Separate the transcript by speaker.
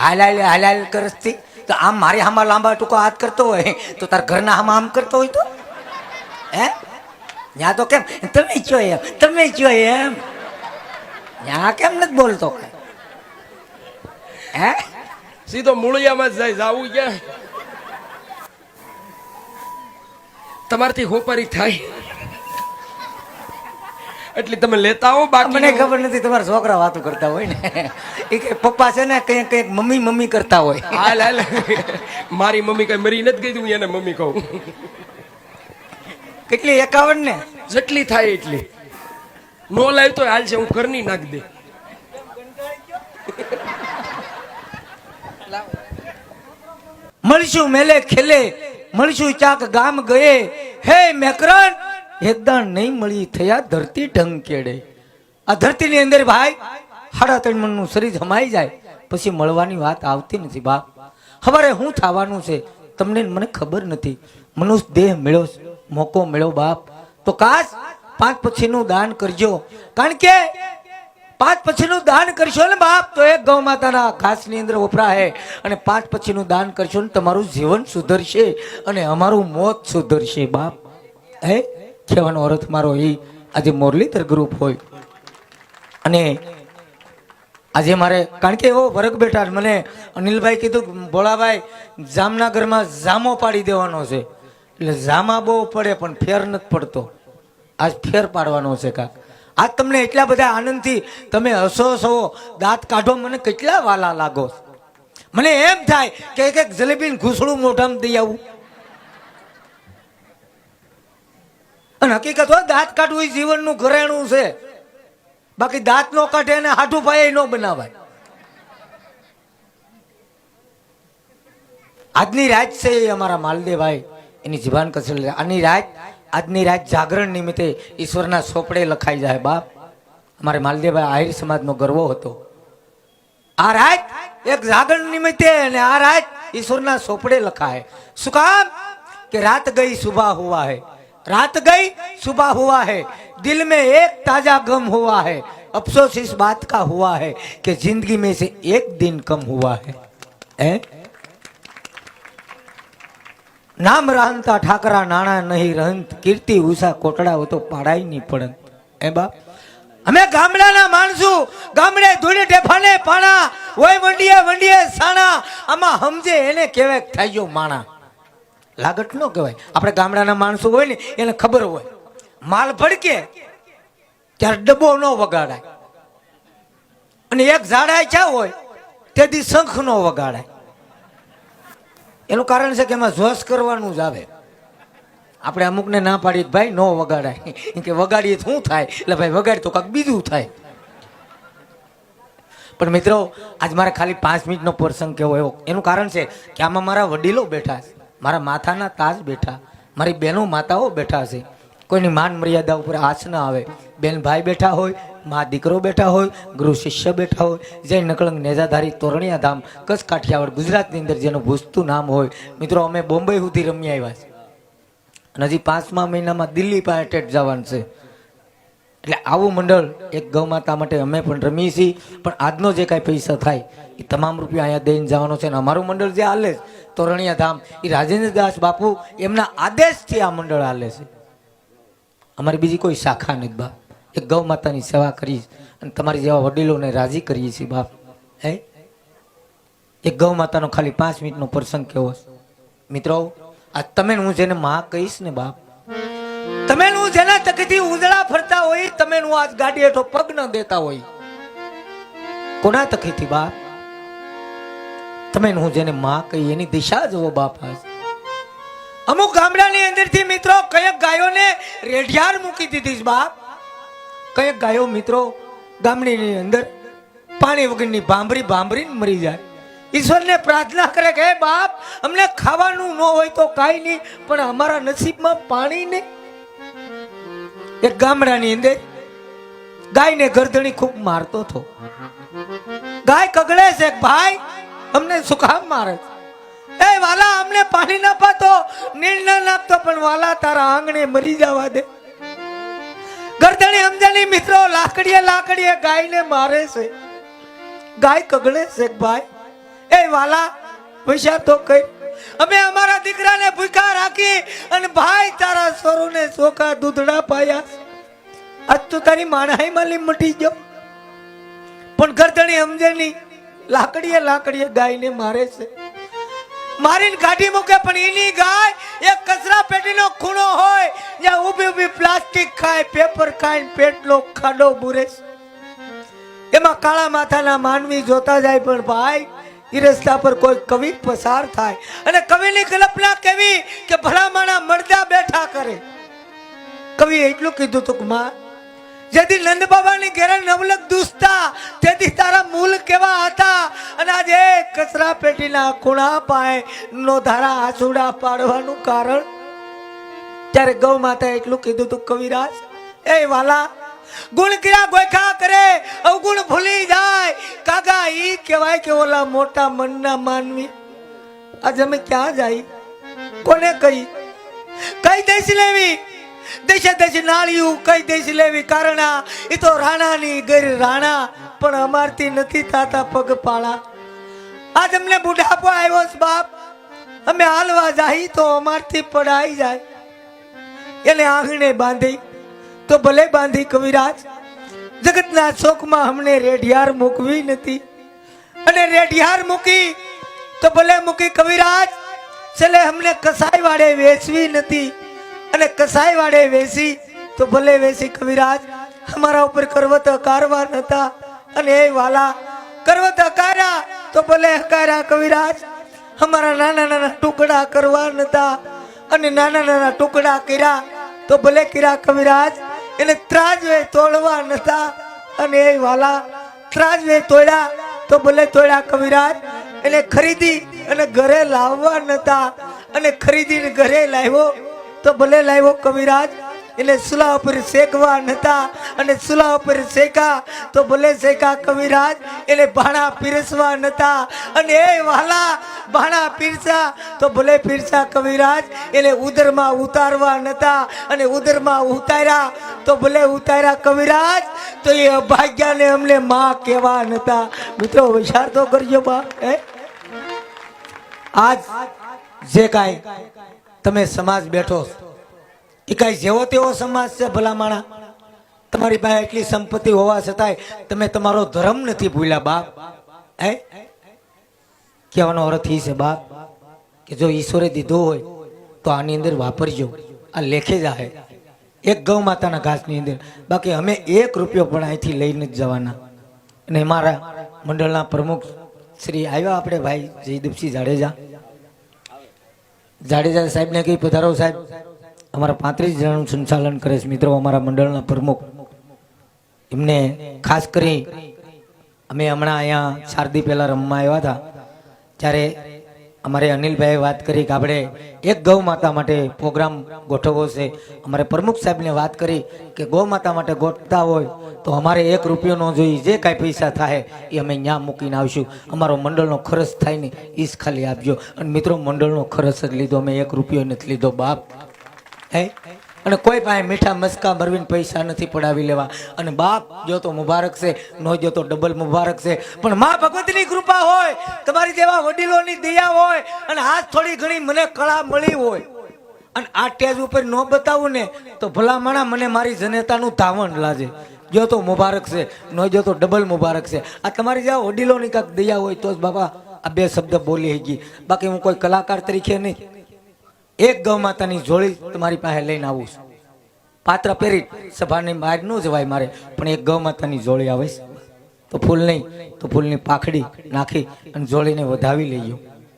Speaker 1: હાલ હાલાલ કરતી. તો આમ મારી હામાં લાંબા ટૂંકો હાથ કરતો હોય, તો તાર ઘરના હામાં આમ કરતો હોય તો? હે? ત્યાં તો કેમ? તમે છો એમ, તમે છો એમ. ત્યાં કેમ નથી બોલતો? હે?
Speaker 2: સીધો મૂળિયામાં જાય, જાવું ક્યાં? તમારથી હોપારી થાય. એટલે તમે લેતા હો બાકી
Speaker 1: મને ખબર નથી તમારા છોકરા વાતો કરતા હોય ને. એ કે પપ્પા છે ને કંઈક કંઈક મમ્મી મમ્મી કરતા હોય.
Speaker 2: હાલ હાલ. મારી મમ્મી કઈ મરી નથી ગઈ હું એને મમ્મી કહું.
Speaker 1: કેટલી એકાવન ને?
Speaker 2: જેટલી થાય એટલી. નો લાવ તો હાલ છે હું ઘરની નાખ દે.
Speaker 1: મળશું મેલે ખેલે મળશું ચાક ગામ ગયે. હે મેકરણ! એકદમ નહીં મળી થયા, ધરતી ઢંગ કેડે આ ધરતીની અંદર ભાઈ સાડા ત્રણ મણનું શરીર જમાઈ જાય, પછી મળવાની વાત આવતી નથી બાપ હવારે શું થવાનું છે, તમને મને ખબર નથી. મનુષ્ય દેહ મેળો, મોકો મેળો, બાપ. તો કાશ પાંચ પછીનું દાન કરજો. કારણ કે પાંચ પછીનું દાન કરશો ને બાપ, તો એક ગૌ માતાના ઘાસની અંદર વપરાય અને પાંચ પછીનું દાન કરશો ને તમારું જીવન સુધરશે અને અમારું મોત સુધરશે, બાપ. હે? કહેવાનો અર્થ મારો એ, આજે મુરલીધર ગ્રુપ હોય. અને આજે મારે, કારણ કે એવો વર્ગ બેઠા મને અનિલભાઈ કીધું ભોળાભાઈ, જામનગરમાં જામો પાડી દેવાનો છે. એટલે જામા બહુ પડે, પણ ફેર નથી પડતો. આજ ફેર પાડવાનો છે કાક. આજ તમને એટલા બધા આનંદથી તમે હસો હસો દાંત કાઢો, મને કેટલા વાલા લાગો મને એમ થાય કે એક એક જલેબી ઘૂસડું મોઢામાં દઈ આવું. અને હકીકત હોય, દાંત કાઢવું એ જીવનનું ઘરેણું છે. બાકી દાંત નો કાઢે અને હાઠું પાયે ન બનાવાય. આજની રાત છે એ અમારા માલદેવભાઈ. એની જીવાન કસેલ આની રાત, આજની રાત જાગરણ નિમિત્તે ઈશ્વરના સોપડે લખાઈ જાય, બાપ. અમારે માલદેવભાઈ આહિર સમાજનો ગર્વ હતો. આ રાત એક જાગરણ નિમિત્તે અને આ રાત ઈશ્વરના સોપડે લખાય. શું કામ? કે રાત ગઈ સુબહ હોવા है रात गई सुबह हुआ है दिल में एक ताजा गम हुआ है अफसोस इस बात का हुआ है कि जिंदगी में से एक दिन कम हुआ है हैं? નામ રહનતા ઠાકરા નાણા નહીં રહંત કીર્તિ ઉષા કોટડા હો તો પાડાય નહીં પડત એ બાપ અમે ગામડાના માણસો ગામડે ધૂળે ઢેફાને પાણા હોય વંડીએ વંડીએ સાણા આમાં સમજે એને કહેવાય કે થાય ગયો માણા લાગટ ન કહેવાય. આપણે ગામડાના માણસો હોય ને, એને ખબર હોય. માલ ભડકે, ત્યારે ડબ્બો ન વગાડાય. અને એક ઝાડાય ચા હોય, તેથી શંખ ન વગાડાય. એનું કારણ છે કે એમાં જોશ કરવાનું જ આવે. આપણે અમુકને ના પાડીએ ભાઈ ન વગાડાય. કે વગાડીએ શું થાય? એટલે ભાઈ વગાડી તો કાંક બીજું થાય. પણ મિત્રો, આજ મારે ખાલી પાંચ મિનિટનો પ્રસંગ કેવો એવો. એનું કારણ છે કે આમાં મારા વડીલો બેઠા છે. મારા માથાના તાજ બેઠા. મારી બહેનો માતાઓ બેઠા છે. કોઈની માન મર્યાદા ઉપર આંચ ના આવે. બેન ભાઈ બેઠા હોય, મા દીકરો બેઠા હોય, ગુરુ શિષ્ય બેઠા હોય, જય નકળંગ નેજાધારી તોરણિયા ધામ કચ્છ કાઠિયાવાડ ગુજરાતની અંદર જેનું ભૂસતું નામ હોય. મિત્રો, અમે બોમ્બે સુધી રમી આવ્યા છે અને હજી પાંચમા મહિનામાં દિલ્હી પાસે જવાનું છે. એટલે આવું મંડળ એક ગૌ માતા માટે અમે પણ રમીએ છીએ. પણ આજનો જે કાંઈ પૈસા થાય એ તમામ રૂપિયા અહીંયા દઈને જવાનો છે અને અમારું મંડળ જે હાલે છે, તોરણિયા ધામ એ રાજેન્દ્રદાસ બાપુ એમના આદેશથી આ મંડળ હાલે છે. અમારી બીજી કોઈ શાખા નથી બાપ એક ગૌ માતાની સેવા કરીશ અને તમારી જેવા વડીલોને રાજી કરીએ છીએ બાપ. હે? એક ગૌ માતાનો ખાલી પાંચ મિનિટનો પ્રસંગ કેવો મિત્રો આ તમે હું જેને માં કહીશ ને બાપ તમે નું જેના તકથી ઉંદડા ફરતા હોય તમે નું આજ ગાડી હેઠો પગ ન દેતા હોય. કોના તકીથી બાપ? તમે હું જેને માં કહી એની દિશા જુઓ બાપ આજ. અમુક ગામડાની અંદરથી મિત્રો કયક ગાયોને રેઢિયાર મૂકી દીધી છે બાપ. કયક ગાયો મિત્રો ગામડીની અંદર પાણી વગરની ભાંભરી ભાંભરીને મરી જાય. ઈશ્વરને પ્રાર્થના કરે કે બાપ, અમને ખાવાનું ન હોય તો કાંઈ નહીં, પણ અમારા નસીબમાં પાણી ને એક ગામડાની અંદર ગાયને ગરદણી ખૂબ મારતો હતો. ગાય કગડે છે ભાઈ, અમને સુખામ મારે છે? એ વાલા, અમને પાણી ના પાતો, નીણ ના નાખતો, પણ વાલા તારા આંગણે મરી જવા દે. ગરદણી સમજણી મિત્રો લાકડીએ લાકડીએ ગાયને મારે છે. ગાય કગડે છે ભાઈ, એ વાલા, પૈસા તો કઈ અમે અમારા દીકરાને ભૂખા રાખી અને ભાઈ તારા સ્વરૂને ચોખા દૂધડા પાયા. આજ તો તારી માણાઈ માલી મટી ગયો. પણ ગરદણી સમજે નહીં લાકડીએ લાકડીએ ગાયને મારે છે. મારીને કાઢી મૂકે, પણ એની ગાય એક કચરા પેટીનો ખૂણો હોય, જ્યાં ઊભી ઊભી પ્લાસ્ટિક ખાય, પેપર ખાય, પેટલો ખાડો બુરે. એમાં કાળા માથાના માનવી જોતા જાય, પણ ભાઈ એ રસ્તા પર કોઈ કવિ પસાર થાય. અને કવિની કલ્પના કેવી કે ભલામણા મળતા બેઠા કરે. કવિ એટલું કીધું તું માં, જેથી નંદ બાબાની ઘેરે નવલક દુસતા, તેથી તારા મૂલ કેવા હતા. અને આજે કચરા પેટીના ખૂણા પાએ નો ધારા આસુડા પાડવાનું કારણ. ત્યારે ગૌ માતા એટલું કીધું તું કવિરાજ, એ વાલા ગુણ ક્રિયા ગોખા કરે, અવગુણ ભૂલી જાય. કાકા ઈ કહેવાય કે ઓલા મોટા મનના માનવી. આજે અમે ક્યાં જાય? કોને કહી? કઈ દેશ લેવી. દેશે દેશ નાળિયું કઈ દેશ લેવી. કારણ એ તો રાણાની ગર રાણા. પણ અમારથી નથી તાતા પગ પાળા આજ અમને બુઢાપો આવ્યો છે બાપ. અમે હાલવા જાય તો અમારથી પડાઈ જાય. એને આંગણે બાંધી તો ભલે બાંધી કવિરાજ, જગતના શોકમાં અમને રેઢિયાર મૂકવી નથી. અને રેઢિયાર મૂકી તો ભલે મૂકી કવિરાજ, છેલ્લે અમને કસાઈ વાડે વેચવી નથી. અને કસાઈ વાડે વેચી તો ભલે વેચી કવિરાજ, અમારા ઉપર કરવત અકારવા નતા. અને એ વાલા, કરવત અકાર્યા તો ભલે હકાર્યા કવિરાજ, અમારા નાના નાના ટુકડા કરવા નતા. અને નાના નાના ટુકડા કર્યા તો ભલે કર્યા કવિરાજ એને ત્રાજવે તોડવા નતા. અને એ વાલા ત્રાજવે તોડ્યા તો ભલે તોડ્યા કવિરાજ, એને ખરીદી અને ઘરે લાવવા નતા. અને ખરીદીને ઘરે લાવ્યો તો ભલે લાવ્યો કવિરાજ, એને સુલા ઉપર શેકવા નતા. અને સુલા ઉપર શેકા તો ભલે શેકા કવિરાજ, એને ભાણા પીરસવા નતા. અને એ વાલા ભાણા પીરસા તો ભલે પીરસા કવિરાજ, એને ઉદરમાં ઉતારવા નતા અને ઉદરમાં ઉતાર્યા તો ભલે ઉતાર્યા કવિરાજ, તો એ અભાગ્યાને અમને માં કહેવા નતા. મિત્રો, વિચાર તો કરજો બા હે? આજ જે કાંઈ તમે સમાજ બેઠો એ કાંઈ જેવો તેવો સમાજ છે ભલા માણા? તમારી પાસે એટલી સંપત્તિ હોવા છતાંય તમે તમારો ધર્મ નથી ભૂલ્યા બાપ, હે? કહેવાનો અર્થ એ છે બા કે જો ઈશ્વરે દીધો હોય તો આની અંદર વાપરજો. આ લેખે જ એક ગૌ માતાના ઘાસની અંદર. બાકી અમે એક રૂપિયો પણ અહીંથી લઈને જ જવાના. અને મારા મંડળના પ્રમુખ શ્રી આવ્યા આપણે ભાઈ જયદીપસિંહ જાડેજા. જાડેજા સાહેબને કહી, પધારો સાહેબ. અમારા પાંત્રીસ જણનું સંચાલન કરે છે મિત્રો, અમારા મંડળના પ્રમુખ. એમને ખાસ કરી, અમે હમણાં અહીંયા શારદી પહેલા રમવા આવ્યા હતા. ત્યારે અમારે અનિલભાઈએ વાત કરી કે આપણે એક ગૌ માતા માટે પ્રોગ્રામ ગોઠવવો છે, અમારે પ્રમુખ સાહેબને વાત કરી કે ગૌ માતા માટે ગોઠતા હોય તો અમારે એક રૂપિયો ન જોઈએ, જે કાંઈ પૈસા થાય એ અમે ત્યાં મૂકીને આવશું. અમારો મંડળનો ખર્ચ થાય ને એ જ ખાલી આપજો. અને મિત્રો, મંડળનો ખર્ચ જ લીધો, અમે એક રૂપિયો નથી લીધો, બાપ. હે? અને કોઈ પાસે મીઠા મસ્કા મરવીને પૈસા નથી પડાવી લેવા. અને બાપ જો તો મુબારક છે, નો જો તો ડબલ મુબારક છે. પણ મા ભગવતીની કૃપા હોય, તમારી જેવા વડીલોની દયા હોય, અને હાથ થોડી ઘણી મને કળા મળી હોય. અને આ ટેજ ઉપર ન બતાવું ને, તો ભલામણા મને મારી જનેતાનું ધાવણ લાજે જો તો મુબારક છે, નો જો તો ડબલ મુબારક છે. આ તમારી જેવા વડીલોની કાંઈક દયા હોય તો જ બાબા આ બે શબ્દ બોલી ગઈ બાકી હું કોઈ કલાકાર તરીકે નહીં. એક ગૌ માતાની જોડી તમારી પાસે લઈને આવું છું. પાત્ર પહેરી સભાની બહાર ન જવાય મારે, પણ એક ગૌ માતાની જોડી આવે છે. તો ફૂલ નહીં, તો ફૂલની પાખડી નાખી અને જોડીને વધાવી લઈયો